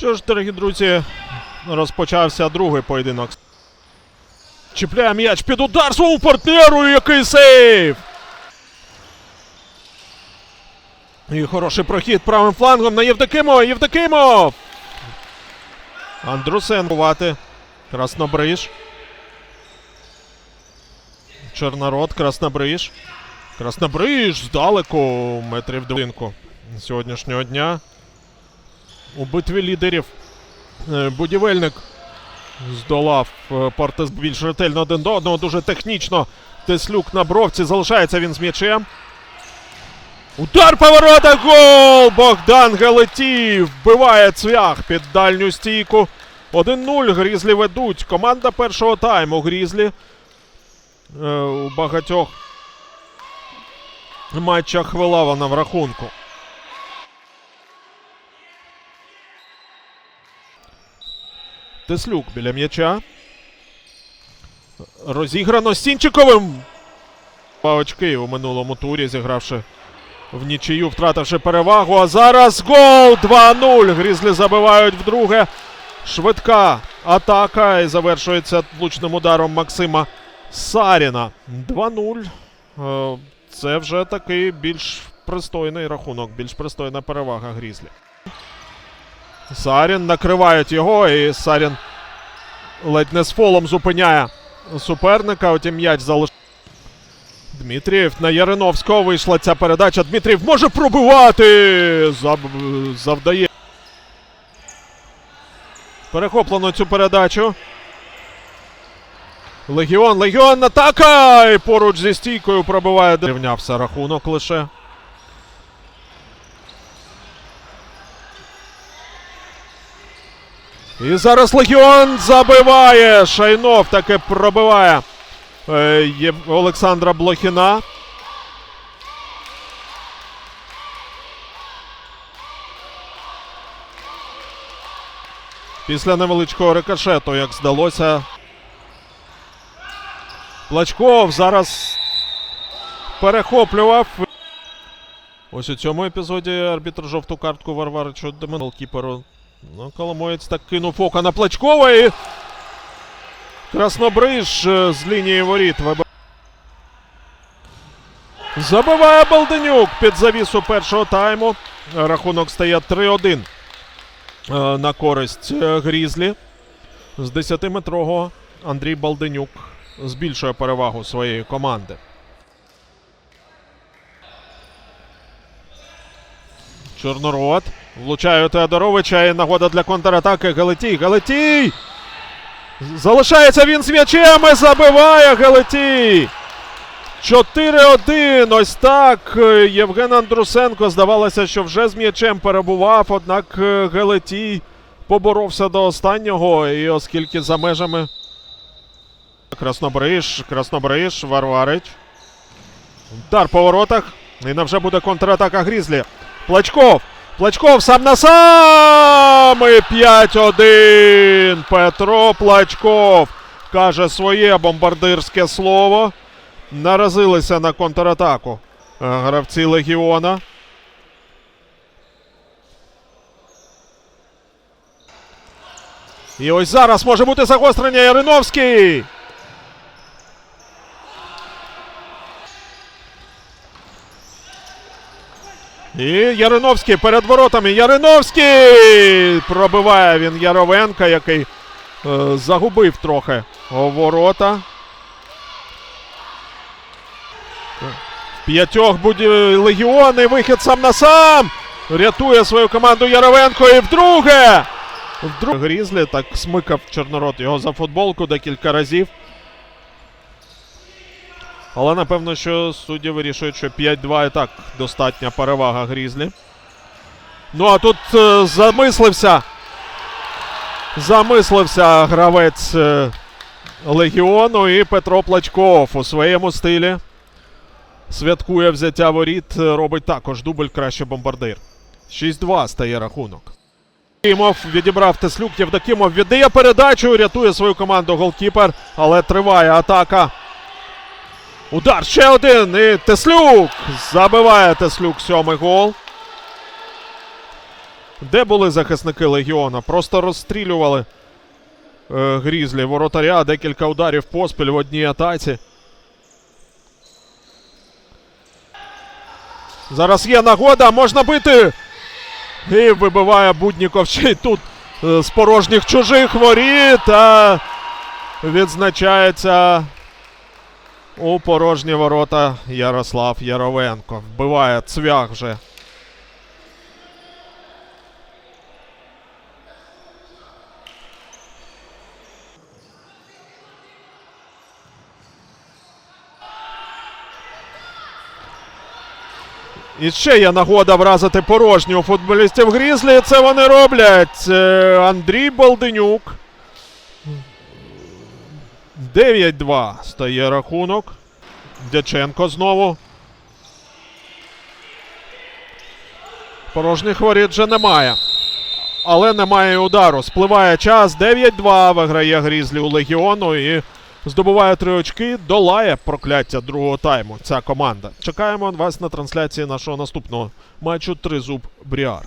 Що ж, дорогі друзі, розпочався другий поєдинок. Чіпляє м'яч під удар своєму партнеру, який сейв! І хороший прохід правим флангом на Євдокимова. Євдокимов! Андрусенко. Вати. Краснобриж. Чорнород, Краснобриж. Краснобриж здалеку метрів до будинку сьогоднішнього дня. У битві лідерів е, будівельник здолав е, більш ретельно один до одного. Дуже технічно. Теслюк на бровці. Залишається він з м'ячем. Удар поворота. Гол! Богдан Галетів вбиває цвях під дальню стійку. 1-0. Грізлі ведуть. Команда першого тайму. Грізлі е, у багатьох матчах вела вона в рахунку. Теслюк біля м'яча. Розіграно Сінчиковим. Два очки у минулому турі, зігравши в нічию, втративши перевагу. А зараз гол 2-0. Грізлі забивають вдруге. Швидка атака і завершується влучним ударом Максима Саріна. 2-0. Е, Це вже такий більш пристойний рахунок, більш пристойна перевага Грізлі. Сарін накривають його, і Сарін ледь не з фолом зупиняє суперника. Утім м'яч залиш. Дмитрієв на Яриновського вийшла ця передача. Дмитрієв може пробивати. Заб... Завдає. Перехоплено цю передачу. Легіон, Легіон атака! І поруч зі стійкою пробиває. Рівнявся рахунок лише. І зараз Легіон забиває. Шайнов таки пробиває е, Олександра Блохіна. Після невеличкого рикошету, як здалося. Плачков зараз перехоплював. Ось у цьому епізоді арбітр жовту картку Варваричу Демин кіперу. Ну, Коломоєць так кинув ока на Плачкова і Краснобриж е, з лінії воріт. виб- Забиває Балденюк під завісу першого тайму. Рахунок стає 3-1 е, на користь е, Грізлі. З 10-метрового Андрій Балденюк збільшує перевагу своєї команди. Чорнород. Влучає Теодоровича і нагода для контратаки. Галетій. Галетій! Залишається він з м'ячем і забиває Галетій. 4-1. Ось так. Е, Євген Андрусенко здавалося, що вже з м'ячем перебував, однак е, Галетій поборовся до останнього. І оскільки за межами Краснобриж, Краснобриж, Варварич. Удар по воротах. І невже буде контратака Грізлі. Плачков. Плачков сам на сам. І 5-1. Петро Плачков каже своє бомбардирське слово. Наразилися на контратаку гравці Легіона. І ось зараз може бути загострення Яриновський. І Яриновський перед воротами. Яриновський! Пробиває він Яровенка, який е, загубив трохи ворота. П'ятьох буді... легіони. Вихід сам на сам. Рятує свою команду Яровенко. І вдруге. Вдруге. Грізлі так смикав Чорнород його за футболку декілька разів. Але напевно, що судді вирішують, що 5-2 і так достатня перевага Грізлі. Ну а тут е, замислився. Замислився гравець е, Легіону і Петро Плачков у своєму стилі. Святкує взяття воріт, е, робить також дубль краще бомбардир. 6-2 стає рахунок. Євдокимов відібрав Теслюк. Євдокимов віддає передачу, рятує свою команду голкіпер, але триває атака. Удар ще один. І Теслюк. Забиває Теслюк сьомий гол. Де були захисники Легіона? Просто розстрілювали е, Грізлі воротаря, декілька ударів поспіль в одній атаці. Зараз є нагода, можна бити. І вибиває Будніков ще й тут е, з порожніх чужих воріт. А відзначається у порожні ворота Ярослав Яровенко. Вбиває цвях вже. І ще є нагода вразити порожню футболістів Грізлі. Це вони роблять. Е, Андрій Балденюк. 9-2 стає рахунок. Дяченко знову. Порожніх воріт вже немає. Але немає удару. Спливає час. 9-2 виграє Грізлі у Легіону і здобуває три очки. Долає прокляття другого тайму. Ця команда. Чекаємо вас на трансляції нашого наступного матчу Тризуб Бріар.